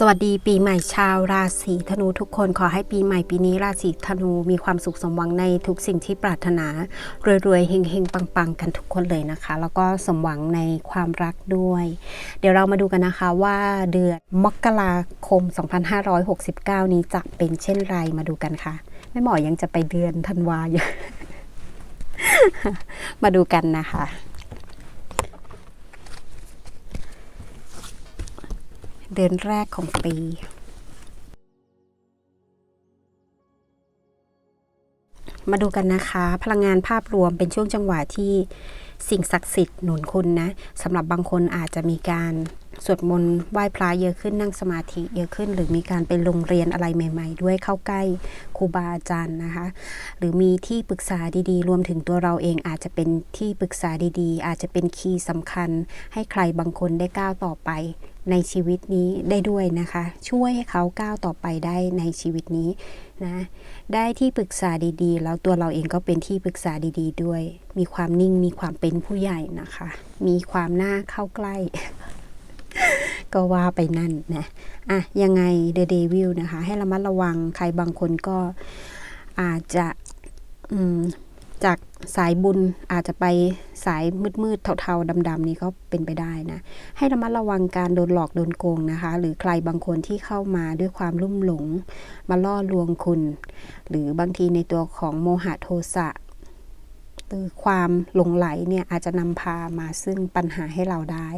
สวัสดีปีใหม่ชาวราศีธนูทุกคนขอให้ปีใหม่ปีนี้ราศีธนูมีความสุขสมหวังในทุกสิ่งที่ปรารถนารวยๆเฮงๆปังๆ กันทุกคนเลยนะคะ แล้วก็สมหวังในความรักด้วย เดี๋ยวเรามาดูกันนะคะว่าเดือนมกราคม 2569 นี้จะเป็นเช่นไรมาดูกันค่ะแม่หมอยังจะไปเดือนธันวาอยู่มาดูกันนะคะ เดือนแรกของปี มาดูกันนะคะ พลังงานภาพรวมเป็นช่วงจังหวะที่สิ่งศักดิ์สิทธิ์หนุนคุณนะสำหรับบางคนอาจจะมีการสวดมนต์ไหว้พระเยอะขึ้นนั่งสมาธิเยอะขึ้น หรือมีการไปโรงเรียนอะไรใหม่ ๆ ด้วยเข้าใกล้ครูบาอาจารย์นะคะ หรือมีที่ปรึกษาดีๆ รวมถึงตัวเราเองอาจจะเป็นที่ปรึกษาดีๆ อาจจะเป็นคีย์สำคัญให้ใครบางคนได้ก้าวต่อไป ในชีวิตนี้ได้ด้วยนะคะ ช่วยให้เขาก้าวต่อไปได้ในชีวิตนี้นะ ได้ที่ปรึกษาดีๆ แล้วตัวเราเองก็เป็นที่ปรึกษาดีๆ ด้วย มีความนิ่งมีความเป็นผู้ใหญ่นะคะ มีความน่าเข้าใกล้ ก็ว่าไปนั่นนะอะยังไงเด e d เดวิลนะคะ ให้ระมัดระวังใครบางคนก็อาจจะอืม จากสายบุญอาจจะไปสายมืดๆเทาๆดำๆนี้ก็เป็นไปได้นะ ให้ระมัดระวังการโดนหลอกโดนโกงนะคะ หรือใครบางคนที่เข้ามาด้วยความลุ่มหลง มาล่อลวงคุณ หรือบางทีในตัวของโมหะโทสะหรือความหลงไหลเนี่ยอาจจะนำพามาซึ่งปัญหาให้เราได้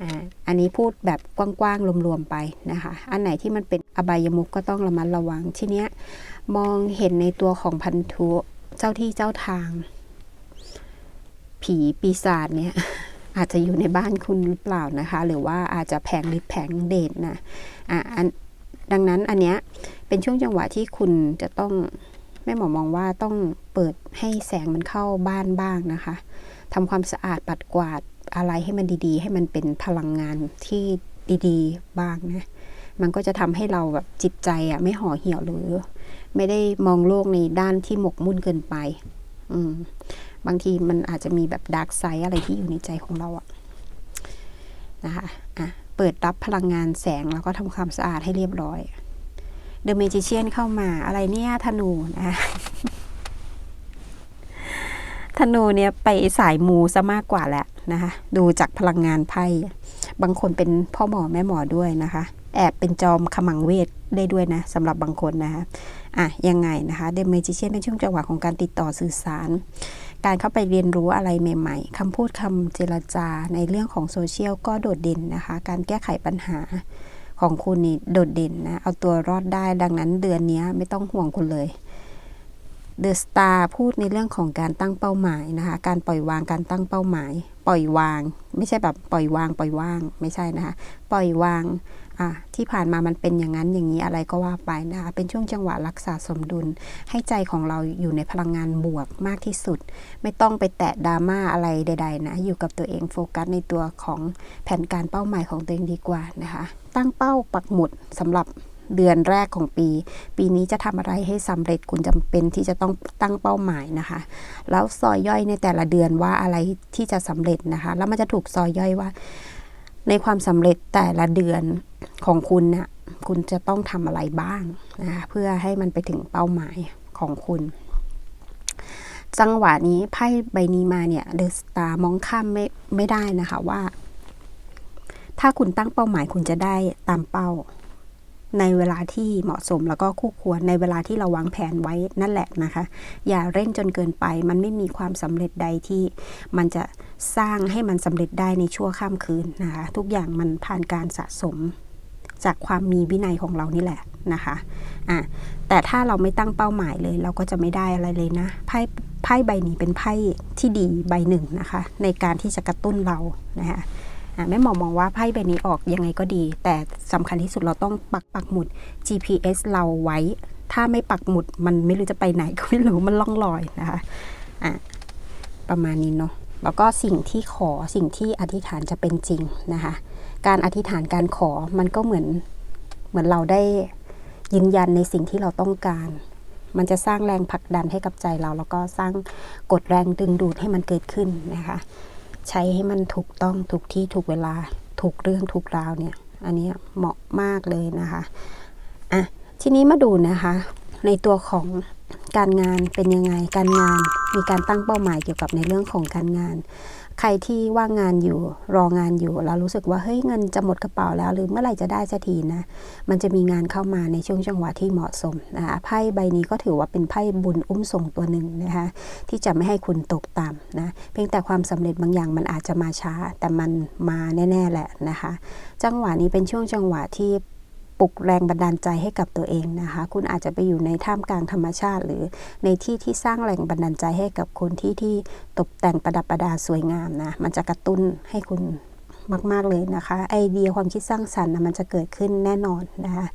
อ่าอันนี้พูดแบบกว้างๆรวมๆไปนะคะ อันไหนที่มันเป็นอบายมุกก็ต้องระมัดระวังทีเนี้ยมองเห็นในตัวของพันธุ เจ้าที่เจ้าทาง ผีปีศาจเนี่ย อาจจะอยู่ในบ้านคุณหรือเปล่านะคะ หรือว่าอาจจะแผงฤทธิ์แผงเดชนะอะดังนั้นอันเนี้ยเป็นช่วงจังหวะที่คุณจะต้องแม่หมอมองว่าต้องเปิดให้แสงมันเข้าบ้านบ้างนะคะทำความสะอาดปัดกวาดอะไรให้มันดีๆ ให้มันเป็นพลังงานที่ดีๆ บ้างนะ มันก็จะทำให้เราแบบจิตใจอะไม่ห่อเหี่ยวหรือ ไม่ได้มองโลกในด้านที่หมกมุ่นเกินไป อืมบางทีมันอาจจะมีแบบดาร์กไซด์อะไรที่อยู่ในใจของเราอะนะคะอะเปิดรับพลังงานแสงแล้วก็ทำความสะอาดให้เรียบร้อยเดอะเมจิเชียนเข้ามาอะไรเนี่ยธนูนะธนูเนี่ยไปสายมูซะมากกว่าแหละนะคะ ดูจากพลังงานไพ่ บางคนเป็นพ่อหมอแม่หมอด้วยนะคะ แอบเป็นจอมขมังเวทได้ด้วยนะสำหรับบางคนนะคะอะยังไงนะคะเดเมจิเชียนเป็นช่วงจังหวะของการติดต่อสื่อสาร การเข้าไปเรียนรู้อะไรใหม่ ๆคำพูดคำเจรจาในเรื่องของโซเชียลก็โดดเด่นนะคะ การแก้ไขปัญหาของคุณนี่โดดเด่นนะ เอาตัวรอดได้ดังนั้นเดือนนี้ไม่ต้องห่วงคุณเลยเดอะสตาร์พูดในเรื่องของการตั้งเป้าหมายนะคะ การปล่อยวางการตั้งเป้าหมาย ปล่อยวาง ไม่ใช่แบบปล่อยวาง ปล่อยว่างไม่ใช่นะคะ ปล่อยวาง อะที่ผ่านมามันเป็นอย่างนั้นอย่างนี้อะไรก็ว่าไปนะคะเป็นช่วงจังหวะรักษาสมดุล ให้ใจของเราอยู่ในพลังงานบวกมากที่สุด ไม่ต้องไปแตะดราม่าอะไรใด ๆ นะ อยู่กับตัวเองโฟกัสในตัวของแผนการเป้าหมายของตัวเองดีกว่านะคะ ตั้งเป้าปักหมุดสำหรับเดือนแรกของปี ปีนี้จะทำอะไรให้สำเร็จคุณจำเป็นที่จะต้องตั้งเป้าหมายนะคะ แล้วซอยย่อยในแต่ละเดือนว่าอะไรที่จะสำเร็จนะคะ แล้วมันจะถูกซอยย่อยว่า ในความสำเร็จแต่ละเดือนของคุณนะ่ะคุณจะต้องทำอะไรบ้างนะคะเพื่อให้มันไปถึงเป้าหมายของคุณ จังหวะนี้ไพ่ใบนี้มาเนี่ยเดอะสตาร์มองข้ามไม่ไม่ได้นะคะว่า ถ้าคุณตั้งเป้าหมายคุณจะได้ตามเป้า ในเวลาที่เหมาะสมแล้วก็คู่ควรในเวลาที่เราวางแผนไว้นั่นแหละนะคะ อย่าเร่งจนเกินไป มันไม่มีความสำเร็จใดที่มันจะสร้างให้มันสำเร็จได้ในชั่วข้ามคืนนะคะ ทุกอย่างมันผ่านการสะสมจากความมีวินัยของเรานี่แหละนะคะอะแต่ถ้าเราไม่ตั้งเป้าหมายเลย เราก็จะไม่ได้อะไรเลยนะไพ่ไพ่ใบนี้เป็นไพ่ที่ดีใบหนึ่งนะคะ ในการที่จะกระตุ้นเรานะคะ แม่หมอมองว่าไพ่ใบนี้ออกยังไงก็ดี แต่สำคัญที่สุดเราต้องปักปักหมุด GPS เราไว้ ถ้าไม่ปักหมุดมันไม่รู้จะไปไหนก็ไม่รู้มันล่องลอยนะคะอะประมาณนี้เนาะแล้วก็สิ่งที่ขอสิ่งที่อธิษฐานจะเป็นจริงนะคะ การอธิษฐานการขอมันก็เหมือนเหมือนเราได้ยืนยันในสิ่งที่เราต้องการ มันจะสร้างแรงผลักดันให้กับใจเรา แล้วก็สร้างกดแรงดึงดูดให้มันเกิดขึ้นนะคะ ใช้ให้มันถูกต้องถูกที่ถูกเวลาถูกเรื่องถูกราวเนี่ย อันนี้เหมาะมากเลยนะคะอะทีนี้มาดูนะคะ ในตัวของการงานเป็นยังไงการงานมีการตั้งเป้าหมายเกี่ยวกับในเรื่องของการงาน ใครที่ว่างงานอยู่รองานอยู่แล้วรู้สึกว่าเฮ้ยเงินจะหมดกระเป๋าแล้ว หรือเมื่อไหร่จะได้สักทีนะ มันจะมีงานเข้ามาในช่วงจังหวะที่เหมาะสมนะคะไพ่ใบนี้ก็ถือว่าเป็นไพ่บุญอุ้มส่งตัวหนึ่งนะคะที่จะไม่ให้คุณตกต่ำนะเพียงแต่ความสำเร็จบางอย่างมันอาจจะมาช้า แต่มันมาแน่ ๆแหละนะคะ จังหวะนี้เป็นช่วงจังหวะที่ ปลุกแรงบันดาลใจให้กับตัวเองนะคะ คุณอาจจะไปอยู่ในท่ามกลางธรรมชาติ หรือในที่ที่สร้างแรงบันดาลใจให้กับคนที่ที่ตกแต่งประดับประดาสวยงามนะมันจะกระตุ้นให้คุณมาก ๆ เลยนะคะ ไอเดียความคิดสร้างสรรค์นะมันจะเกิดขึ้นแน่นอนนะคะ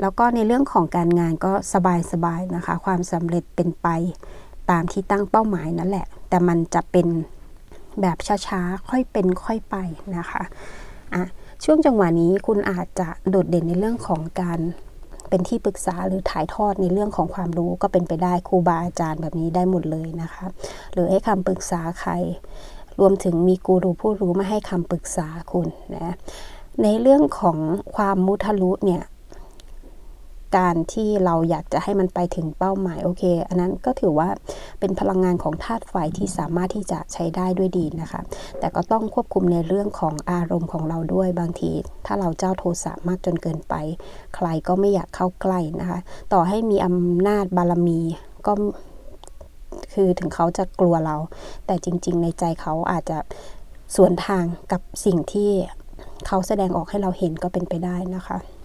แล้วก็ในเรื่องของการงานก็สบายๆนะคะ ความสำเร็จเป็นไปตามที่ตั้งเป้าหมายนั่นแหละ แต่มันจะเป็นแบบช้าๆ ค่อยเป็นค่อยไปนะคะอะ ช่วงจังหวะนี้คุณอาจจะโดดเด่นในเรื่องของการเป็นที่ปรึกษาหรือถ่ายทอดในเรื่องของความรู้ก็เป็นไปได้ครูบาอาจารย์แบบนี้ได้หมดเลยนะคะ หรือให้คำปรึกษาใคร รวมถึงมีกูรูผู้รู้มาให้คำปรึกษาคุณนะในเรื่องของความมุทะลุเนี่ย การที่เราอยากจะให้มันไปถึงเป้าหมายโอเค อันนั้นก็ถือว่าเป็นพลังงานของธาตุไฟที่สามารถที่จะใช้ได้ด้วยดีนะคะ แต่ก็ต้องควบคุมในเรื่องของอารมณ์ของเราด้วยบางที ถ้าเราเจ้าโทสะมากจนเกินไป ใครก็ไม่อยากเข้าใกล้นะคะ ต่อให้มีอำนาจบารมีก็คือถึงเขาจะกลัวเรา แต่จริง ๆ ในใจเขาอาจจะสวนทางกับสิ่งที่เขาแสดงออกให้เราเห็นก็เป็นไปได้นะคะอะ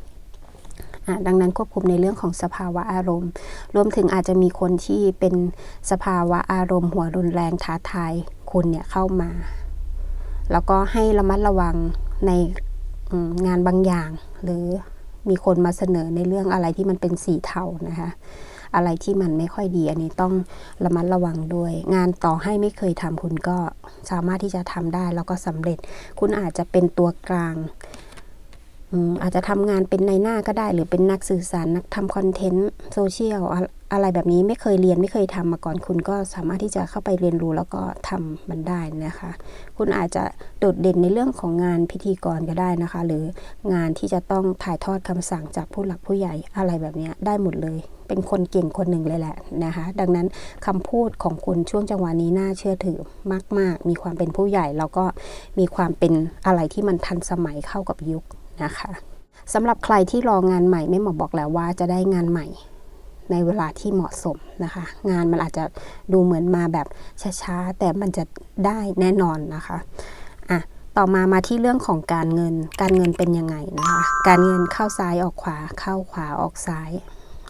ดังนั้นควบคุมในเรื่องของสภาวะอารมณ์ รวมถึงอาจจะมีคนที่เป็นสภาวะอารมณ์ หัวรุนแรงท้าทายคุณเนี่ยเข้ามา แล้วก็ให้ระมัดระวังในงานบางอย่าง หรือมีคนมาเสนอในเรื่องอะไรที่มันเป็นสีเทานะคะอะไรที่มันไม่ค่อยดี อันนี้ต้องระมัดระวังด้วย งานต่อให้ไม่เคยทำคุณก็สามารถที่จะทำได้แล้วก็สำเร็จ คุณอาจจะเป็นตัวกลาง อาจจะทำงานเป็นในหน้าก็ได้ หรือเป็นนักสื่อสารนักทำคอนเทนต์โซเชียลอะไรแบบนี้ไม่เคยเรียนไม่เคยทำมาก่อนคุณก็สามารถที่จะเข้าไปเรียนรู้แล้วก็ทำมันได้นะคะ คุณอาจจะโดดเด่นในเรื่องของงานพิธีกรก็ได้นะคะ หรืองานที่จะต้องถ่ายทอดคำสั่งจากผู้หลักผู้ใหญ่อะไรแบบนี้ได้หมดเลย เป็นคนเก่งคนหนึ่งเลยแหละนะคะ ดังนั้นคำพูดของคุณช่วงจังหวะนี้น่าเชื่อถือมาก ๆ มีความเป็นผู้ใหญ่แล้วก็มีความเป็นอะไรที่มันทันสมัยเข้ากับยุค นะคะสำหรับใครที่รองานใหม่ไม่หมอบอกแล้วว่าจะได้งานใหม่ในเวลาที่เหมาะสมนะคะ งานมันอาจจะดูเหมือนมาแบบช้าๆแต่มันจะได้แน่นอนนะคะอะต่อมามาที่เรื่องของการเงิน การเงินเป็นยังไงนะคะ การเงินเข้าซ้ายออกขวา เข้าขวาออกซ้าย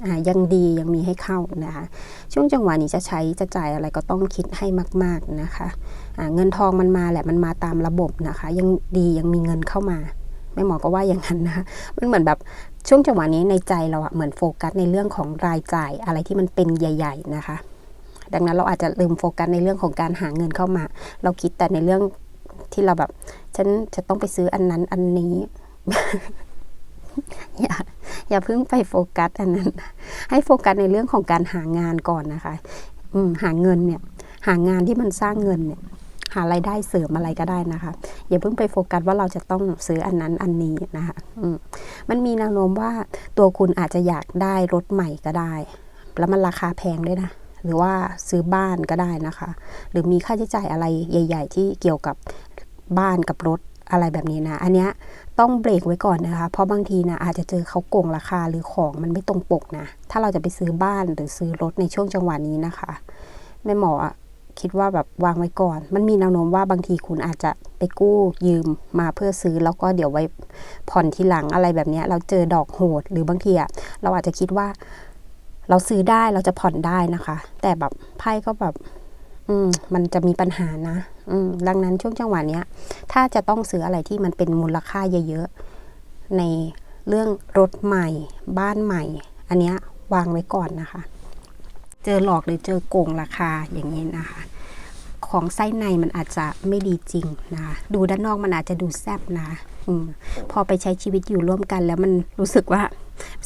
อะยังดียังมีให้เข้านะคะ ช่วงจังหวะนี้จะใช้จะจ่ายอะไรก็ต้องคิดให้มาก ๆนะคะอะเงินทองมันมาแหละมันมาตามระบบนะคะ ยังดียังมีเงินเข้ามา แม่หมอก็ว่าอย่างนั้นนะคะมันเหมือนแบบช่วงจังหวะนี้ในใจเราอะเหมือนโฟกัสในเรื่องของรายจ่ายอะไรที่มันเป็นใหญ่ ๆ นะคะ ดังนั้นเราอาจจะลืมโฟกัสในเรื่องของการหาเงินเข้ามา เราคิดแต่ในเรื่องที่เราแบบฉันจะต้องไปซื้ออันนั้นอันนี้อย่าอย่าเพิ่งไปโฟกัสอันนั้น ให้โฟกัสในเรื่องของการหางานก่อนนะคะ อืหาเงินเนี่ย หางานที่มันสร้างเงินเนี่ย หารายได้เสริมอะไรก็ได้นะคะ อย่าเพิ่งไปโฟกัสว่าเราจะต้องซื้ออันนั้นอันนี้นะคะมมันมีแนวโน้มว่าตัวคุณอาจจะอยากได้รถใหม่ก็ได้ แล้วมันราคาแพงด้วยนะหรือว่าซื้อบ้านก็ได้นะคะ หรือมีค่าใช้จ่ายอะไรใหญ่ ๆ ที่เกี่ยวกับบ้านกับรถอะไรแบบนี้นะ อันเนี้ยต้องเบรกไว้ก่อนนะคะ เพราะบางทีนะอาจจะเจอเขาโกงราคาหรือของมันไม่ตรงปกนะ ถ้าเราจะไปซื้อบ้านหรือซื้อรถในช่วงจังหวะนี้นะคะ แม่หมออะ คิดว่าแบบวางไว้ก่อน มันมีแนวโน้มว่าบางทีคุณอาจจะไปกู้ยืมมาเพื่อซื้อ แล้วก็เดี๋ยวไว้ผ่อนทีหลังอะไรแบบนี้เราเจอดอกโหด หรือบางทีอะเราอาจจะคิดว่า เราซื้อได้เราจะผ่อนได้นะคะ แต่แบบไพ่ก็แบบ อืม มันจะมีปัญหานะ อืม ดังนั้นช่วงจังหวะเนี้ย ถ้าจะต้องซื้ออะไรที่มันเป็นมูลค่าเยอะๆในเรื่องรถใหม่ บ้านใหม่ อันเนี้ยวางไว้ก่อนนะคะ เจอหลอกหรือเจอโกงราคาอย่างนี้นะคะ ของไส้ในมันอาจจะไม่ดีจริงนะคะดูด้านนอกมันอาจจะดูแซบนะอพอไปใช้ชีวิตอยู่ร่วมกันแล้วมันรู้สึกว่า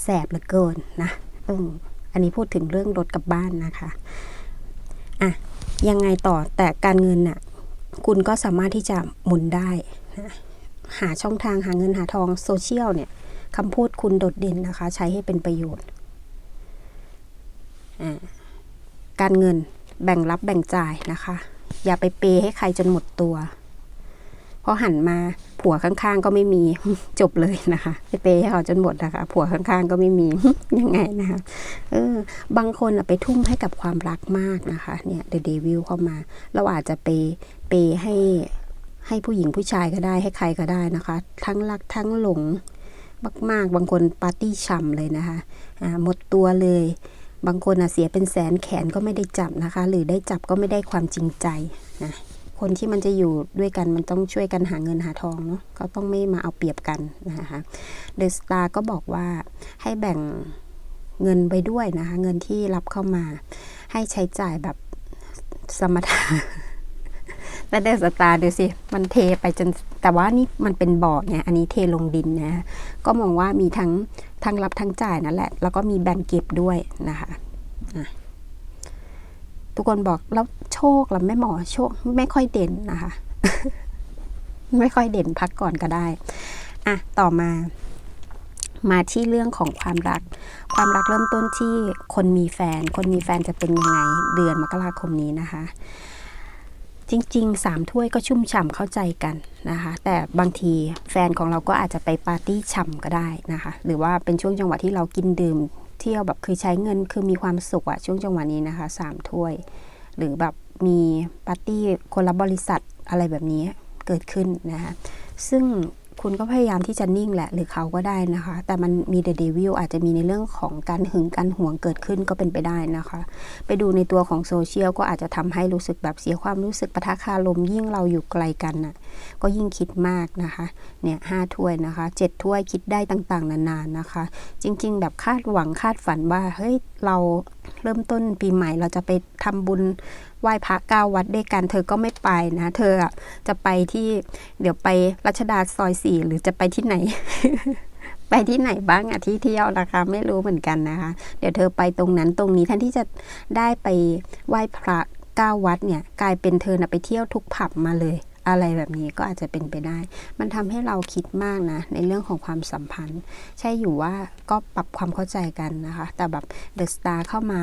แสบเหลือเกินนะออันนี้พูดถึงเรื่องรถกับบ้านนะคะอะยังไงต่อแต่การเงินน่ะคุณก็สามารถที่จะหมุนได้นะหาช่องทางหาเงินหาทองโซเชียลเนี่ยคำพูดคุณโดดเด่นนะคะ ใช้ให้เป็นประโยชน์อ่า การเงินแบ่งรับแบ่งจ่ายนะคะ อย่าไปเปย์ให้ใครจนหมดตัว เพราะหันมาผัวข้างๆก็ไม่มีจบเลยนะคะไปเปย์ให้เขาจนหมดนะคะ ผัวข้างๆก็ไม่มียังไงนะคะเออบางคนไปทุ่มให้กับความรักมากนะคะ เนี่ยเดอะเดวิลเข้ามา เราอาจจะไปเปย์ให้ให้ผู้หญิงผู้ชายก็ได้ให้ใครก็ได้นะคะ ทั้งรักทั้งหลงมากๆ บางคนปาร์ตี้ฉ่ำเลยนะคะหมดตัวเลย บางคนอะเสียเป็นแสนแขนก็ไม่ได้จับนะคะ หรือได้จับก็ไม่ได้ความจริงใจนะคนที่มันจะอยู่ด้วยกันมันต้องช่วยกันหาเงินหาทองเนาะก็ต้องไม่มาเอาเปรียบกันนะคะเดอะสตาร์ก็บอกว่าให้แบ่งเงินไปด้วยนะคะ เงินที่รับเข้ามา ให้ใช้จ่ายแบบสมถะ แล้วเดอะสตาร์ดูสิ มันเทไปจน แต่ว่านี่มันเป็นบ่อไงอันนี้เทลงดินนะ ก็มองว่ามีทั้งทั้งรับทั้งจ่ายนั่นแหละ แล้วก็มีแบ่งเก็บด้วยนะคะอะทุกคนบอกแล้วโชคล่ะแม่หมอโชคไม่ค่อยเด่นนะคะ ไม่ค่อยเด่นพักก่อนก็ได้ อะ ต่อมา มาที่เรื่องของความรัก ความรักเริ่มต้นที่คนมีแฟน คนมีแฟนจะเป็นยังไง เดือนมกราคมนี้นะคะ จริงๆสามถ้วยก็ชุ่มฉ่ำเข้าใจกันนะคะ แต่บางทีแฟนของเราก็อาจจะไปปาร์ตี้ฉ่ำก็ได้นะคะ หรือว่าเป็นช่วงจังหวะที่เรากินดื่ม เที่ยวแบบคือใช้เงินคือมีความสุขอะช่วงจังหวะนี้นะคะสามถ้วย หรือแบบมีปาร์ตี้คนละบริษัทอะไรแบบนี้เกิดขึ้นนะคะซึ่ง คุณก็พยายามที่จะนิ่งแหละหรือเขาก็ได้นะคะ แต่มันมีเดอะเดวิลอาจจะมีในเรื่องของการหึงการห่วงเกิดขึ้นก็เป็นไปได้นะคะ ไปดูในตัวของโซเชียลก็อาจจะทำให้รู้สึกแบบเสียความรู้สึกปะทะคารมยิ่งเราอยู่ไกลกันน่ะก็ยิ่งคิดมากนะคะเนี่ยห้าถ้วยนะคะเจ็ดถ้วยคิดได้ต่างๆ นานานะคะ จริง ๆ แบบคาดหวังคาดฝันว่าเฮ้ยเรา เริ่มต้นปีใหม่เราจะไปทำบุญไหว้พระเก้าวัดด้วยกัน เธอก็ไม่ไปนะ เธอจะไปที่เดี๋ยวไปรัชดาซอยสี่หรือจะไปที่ไหน ไปที่ไหนบ้างอะที่เที่ยวนะคะไม่รู้เหมือนกันนะคะ เดี๋ยวเธอไปตรงนั้นตรงนี้แทนที่จะได้ไปไหว้พระเก้าวัดเนี่ย กลายเป็นเธอนะไปเที่ยวทุกผับมาเลย อะไรแบบนี้ก็อาจจะเป็นไปได้ มันทำให้เราคิดมากนะ ในเรื่องของความสัมพันธ์ ใช่อยู่ว่าก็ปรับความเข้าใจกันนะคะ แต่แบบเดอะสตาร์เข้ามา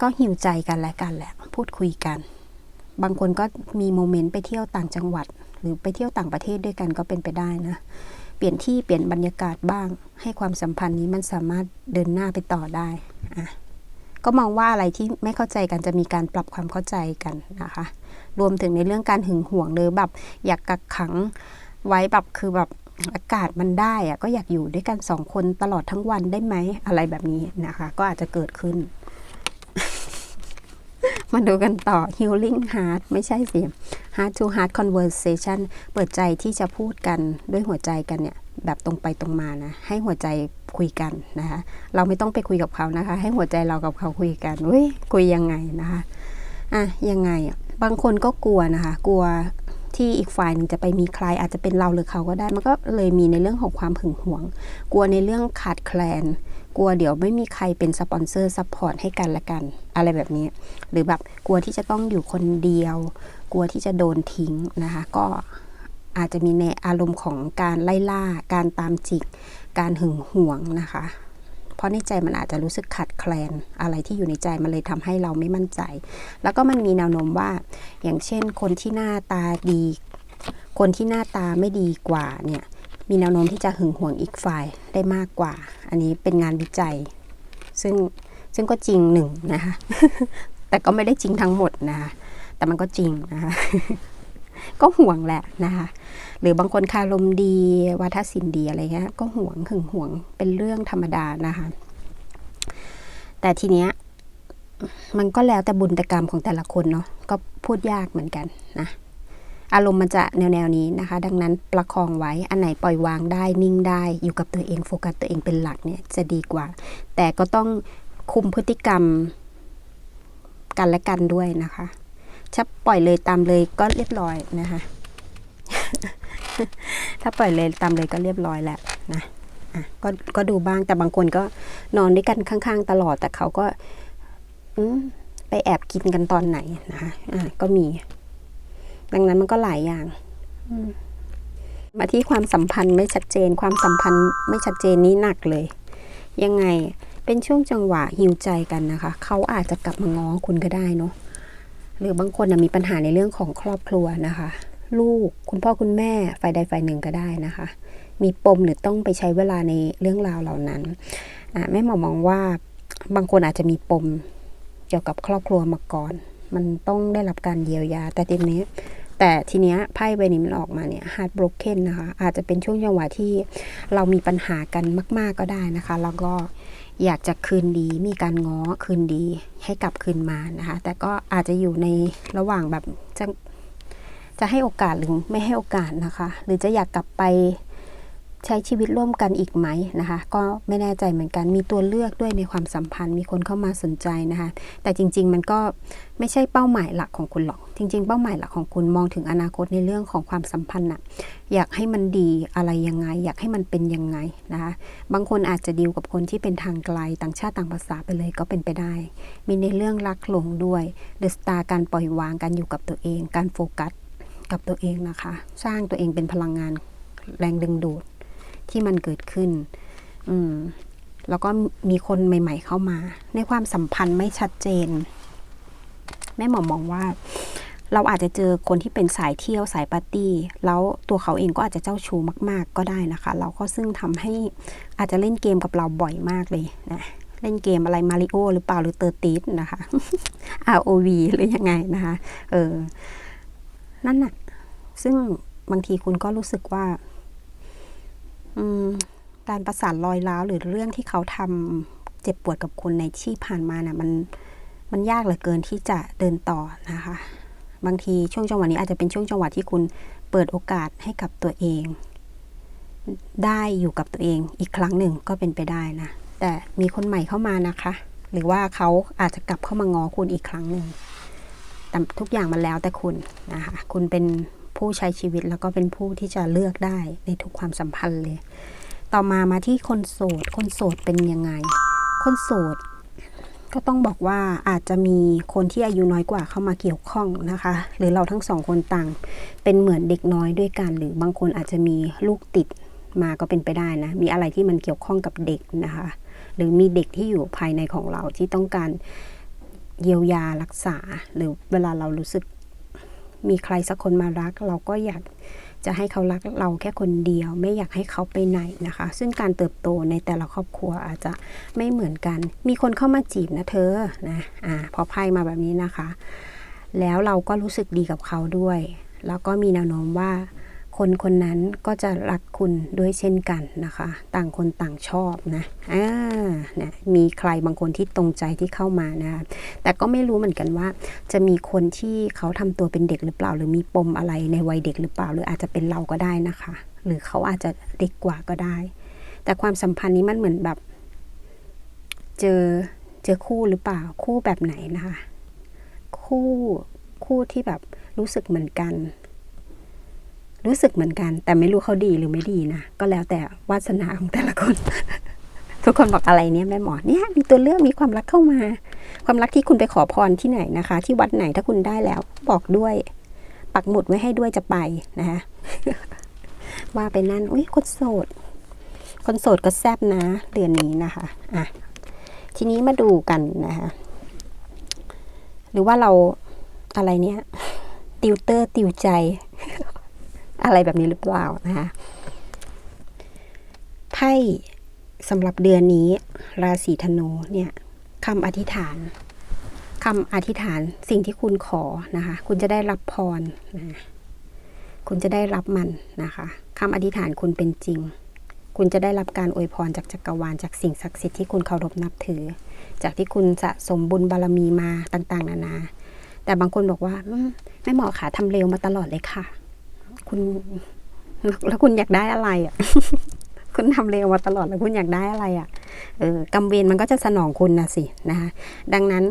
ก็หิวใจกันและกันแหละ พูดคุยกัน บางคนก็มีโมเมนต์ไปเที่ยวต่างจังหวัด หรือไปเที่ยวต่างประเทศด้วยกันก็เป็นไปได้นะ เปลี่ยนที่เปลี่ยนบรรยากาศบ้าง ให้ความสัมพันธ์นี้มันสามารถเดินหน้าไปต่อได้อะ ก็มองว่าอะไรที่ไม่เข้าใจกันจะมีการปรับความเข้าใจกันนะคะ รวมถึงในเรื่องการหึงหวงหรือแบบอยากกักขังไว้แบบคือแบบอากาศมันได้อะก็อยากอยู่ด้วยกันสองคนตลอดทั้งวันได้ไหมอะไรแบบนี้นะคะ ก็อาจจะเกิดขึ้น มาดูกันต่อ healing heart ไม่ใช่สิ heart to heart conversation เปิดใจที่จะพูดกันด้วยหัวใจกันเนี่ยแบบตรงไปตรงมานะ ให้หัวใจคุยกันนะคะ เราไม่ต้องไปคุยกับเขานะคะ ให้หัวใจเรากับเขาคุยกันเว้ยคุยยังไงนะคะอะยังไงบางคนก็กลัวนะคะ กลัวที่อีกฝ่ายหนึงจะไปมีใครอาจจะเป็นเราหรือเขาก็ได้ มันก็เลยมีในเรื่องของความหึงหวง กลัวในเรื่องขาดแคลน กลัวเดี๋ยวไม่มีใครเป็นสปอนเซอร์ซัพพอร์ตให้กันละกัน อะไรแบบนี้ หรือแบบกลัวที่จะต้องอยู่คนเดียว กลัวที่จะโดนทิ้งนะคะ ก็อาจจะมีในอารมณ์ของการไล่ล่า การตามจิก การหึงหวงนะคะ เพราะในใจมันอาจจะรู้สึกขัดแคลนอะไรที่อยู่ในใจมันเลยทำให้เราไม่มั่นใจ แล้วก็มันมีแนวโน้มว่า อย่างเช่น คนที่หน้าตาดี คนที่หน้าตาไม่ดีกว่าเนี่ยมีแนวโน้มที่จะหึงหวงอีกฝ่ายได้มากกว่า อันนี้เป็นงานวิจัย ซึ่งซึ่งก็จริงหนึ่งนะคะ แต่ก็ไม่ได้จริงทั้งหมดนะคะ แต่มันก็จริงนะคะก็ห่วงแหละนะคะหรือบางคนคารมดีวาทศิลป์ดีอะไรเงี้ยก็ห่วงหึงห่วงเป็นเรื่องธรรมดานะคะ แต่ทีเนี้ยมันก็แล้วแต่บุญแต่กรรมของแต่ละคนเนาะก็พูดยากเหมือนกันนะอารมณ์มันจะแนวแนวๆนี้นะคะ ดังนั้นประคองไว้อันไหนปล่อยวางได้นิ่งได้อยู่กับตัวเองโฟกัสตัวเองเป็นหลักเนี่ยจะดีกว่า แต่ก็ต้องคุมพฤติกรรมกันและกันด้วยนะคะ ถ้าปล่อยเลยตามเลยก็เรียบร้อยนะคะ ถ้าปล่อยเลยตามเลยก็เรียบร้อยแหละนะะก็ก็ดูบ้างแต่บางคนก็นอนด้วยกันข้างๆ ตลอดแต่เขาก็ไปแอบกินกันตอนไหนนะคะะก็มี ดังนั้นมันก็หลายอย่างมมาที่ความสัมพันธ์ไม่ชัดเจน ความสัมพันธ์ไม่ชัดเจนนี้หนักเลย ยังไงเป็นช่วงจังหวะหิวใจกันนะคะ เขาอาจจะกลับมาง้อคุณก็ได้เนาะ หรือบางคนนะมีปัญหาในเรื่องของครอบครัวนะคะ ลูกคุณพ่อคุณแม่ฝ่ายใดฝ่ายหนึ่งก็ได้นะคะ มีปมหรือต้องไปใช้เวลาในเรื่องราวเหล่านั้นแม่หมอมองว่าบางคนอาจจะมีปมเกี่ยวกับครอบครัวมาก่อน มันต้องได้รับการเยียวยา แต่ทีนี้แต่ทีเนี้ยไพ่ใบนี้มันออกมาเนี่ย heart broken นะคะ อาจจะเป็นช่วงจังหวะที่เรามีปัญหากันมาก ๆก็ได้นะคะ แล้วก็ อยากจะคืนดี มีการง้อคืนดีให้กลับคืนมานะคะ แต่ก็อาจจะอยู่ในระหว่างแบบจะจะให้โอกาสหรือไม่ให้โอกาสนะคะ หรือจะอยากกลับไป ใช้ชีวิตร่วมกันอีกไหมนะคะ ก็ไม่แน่ใจเหมือนกัน มีตัวเลือกด้วยในความสัมพันธ์ มีคนเข้ามาสนใจนะคะ แต่จริง ๆ มันก็ไม่ใช่เป้าหมายหลักของคุณหรอก จริง ๆ เป้าหมายหลักของคุณมองถึงอนาคตในเรื่องของความสัมพันธ์น่ะอยากให้มันดีอะไรยังไง อยากให้มันเป็นยังไงนะคะ บางคนอาจจะดีลกับคนที่เป็นทางไกลต่างชาติต่างภาษาไปเลยก็เป็นไปได้ มีในเรื่องรักหลงด้วยเดอะสตาร์การปล่อยวางการอยู่กับตัวเอง การโฟกัสกับตัวเองนะคะ สร้างตัวเองเป็นพลังงานแรงดึงดูด ที่มันเกิดขึ้น อืมแล้วก็มีคนใหม่ ๆ เข้ามา ในความสัมพันธ์ไม่ชัดเจน แม่หมอมองว่า เราอาจจะเจอคนที่เป็นสายเที่ยวสายปาร์ตี้ แล้วตัวเขาเองก็อาจจะเจ้าชู้มาก ๆ ก็ได้นะคะ เราก็ซึ่งทำให้อาจจะเล่นเกมกับเราบ่อยมากเลยนะเล่นเกมอะไรมาริโอหรือเปล่าหรือเตอร์ติสนะคะ ROV หรือยังไงนะคะ เออ นั่นน่ะ ซึ่งบางทีคุณก็รู้สึกว่า การประสานรอยร้าวหรือเรื่องที่เขาทำเจ็บปวดกับคุณในที่ผ่านมาน่ะมันมันยากเหลือเกินที่จะเดินต่อนะคะ บางทีช่วงจังหวะนี้อาจจะเป็นช่วงจังหวะที่คุณเปิดโอกาสให้กับตัวเอง ได้อยู่กับตัวเองอีกครั้งหนึ่งก็เป็นไปได้นะ แต่มีคนใหม่เข้ามานะคะ หรือว่าเขาอาจจะกลับเข้ามางอคุณอีกครั้งหนึ่งแต่ทุกอย่างมันแล้วแต่คุณนะคะคุณเป็น ผู้ใช้ชีวิตแล้วก็เป็นผู้ที่จะเลือกได้ในทุกความสัมพันธ์เลย ต่อมามาที่คนโสด คนโสดเป็นยังไง คนโสดก็ต้องบอกว่าอาจจะมีคนที่อายุน้อยกว่าเข้ามาเกี่ยวข้องนะคะ หรือเราทั้งสองคนต่าง เป็นเหมือนเด็กน้อยด้วยกัน หรือบางคนอาจจะมีลูกติดมาก็เป็นไปได้นะ มีอะไรที่มันเกี่ยวข้องกับเด็กนะคะ หรือมีเด็กที่อยู่ภายในของเราที่ต้องการเยียวยารักษา หรือเวลาเรารู้สึก มีใครสักคนมารัก เราก็อยากจะให้เขารักเราแค่คนเดียว ไม่อยากให้เขาไปไหนนะคะ ซึ่งการเติบโตในแต่ละครอบครัวอาจจะไม่เหมือนกัน มีคนเข้ามาจีบนะเธอนะอ่าพอไพ่มาแบบนี้นะคะ แล้วเราก็รู้สึกดีกับเขาด้วย แล้วก็มีแนวโน้มว่า คนคนนั้นก็จะรักคุณด้วยเช่นกันนะคะ ต่างคนต่างชอบนะอ่านะมีใครบางคนที่ตรงใจที่เข้ามานะแต่ก็ไม่รู้เหมือนกันว่า จะมีคนที่เขาทำตัวเป็นเด็กหรือเปล่า หรือมีปมอะไรในวัยเด็กหรือเปล่า หรืออาจจะเป็นเราก็ได้นะคะ หรือเขาอาจจะเด็กกว่าก็ได้ แต่ความสัมพันธ์นี้มันเหมือนแบบ เจอเจอคู่หรือเปล่า คู่แบบไหนนะคะ คู่คู่ที่แบบรู้สึกเหมือนกัน รู้สึกเหมือนกัน แต่ไม่รู้เขาดีหรือไม่ดีนะก็แล้วแต่วาสนาของแต่ละคน ทุกคนบอกอะไรเนี่ยแม่หมอเนี่ยมีตัวเลือกมีความรักเข้ามา ความรักที่คุณไปขอพรที่ไหนนะคะ ที่วัดไหนถ้าคุณได้แล้ว บอกด้วย ปักหมุดไว้ให้ด้วยจะไปนะคะว่าไปนั่นอุ้ยคนโสด คนโสดก็แซบนะเดือนนี้นะคะอะทีนี้มาดูกันนะคะหรือว่าเราอะไรเนี่ยติวเตอร์ติวใจ อะไรแบบนี้หรือเปล่านะคะไพ่สำหรับเดือนนี้ ราศีธนูเนี่ยคำอธิษฐานคำอธิษฐานสิ่งที่คุณขอนะคะ คุณจะได้รับพรนะคุณจะได้รับมันนะคะคำอธิษฐานคุณเป็นจริง คุณจะได้รับการอวยพรจากจักรวาลจากสิ่งศักดิ์สิทธิ์ที่คุณเคารพนับถือ จากที่คุณสะสมบุญบารมีมาต่าง ๆ นานา แต่บางคนบอกว่าอืมแม่หมอขาทำเร็วมาตลอดเลยค่ะ คุณ แล้วคุณอยากได้อะไรอะคุณทำเร็วมาตลอดแล้วคุณอยากได้อะไรอะเออกำเวรมันก็จะสนองคุณนะสินะคะดังนั้น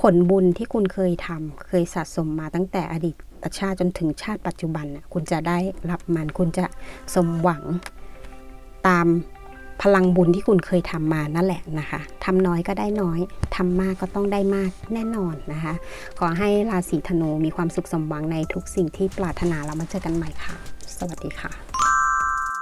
ผลบุญที่คุณเคยทำเคยสะสมมาตั้งแต่อดีตชาติจนถึงชาติปัจจุบันน่ะคุณจะได้รับมันคุณจะสมหวังตาม พลังบุญที่คุณเคยทำมานั่นแหละนะคะทำน้อยก็ได้น้อยทำมากก็ต้องได้มากแน่นอนนะคะ ขอให้ราศีธนูมีความสุขสมหวังในทุกสิ่งที่ปรารถนาเรามาเจอกันใหม่ค่ะ สวัสดีค่ะ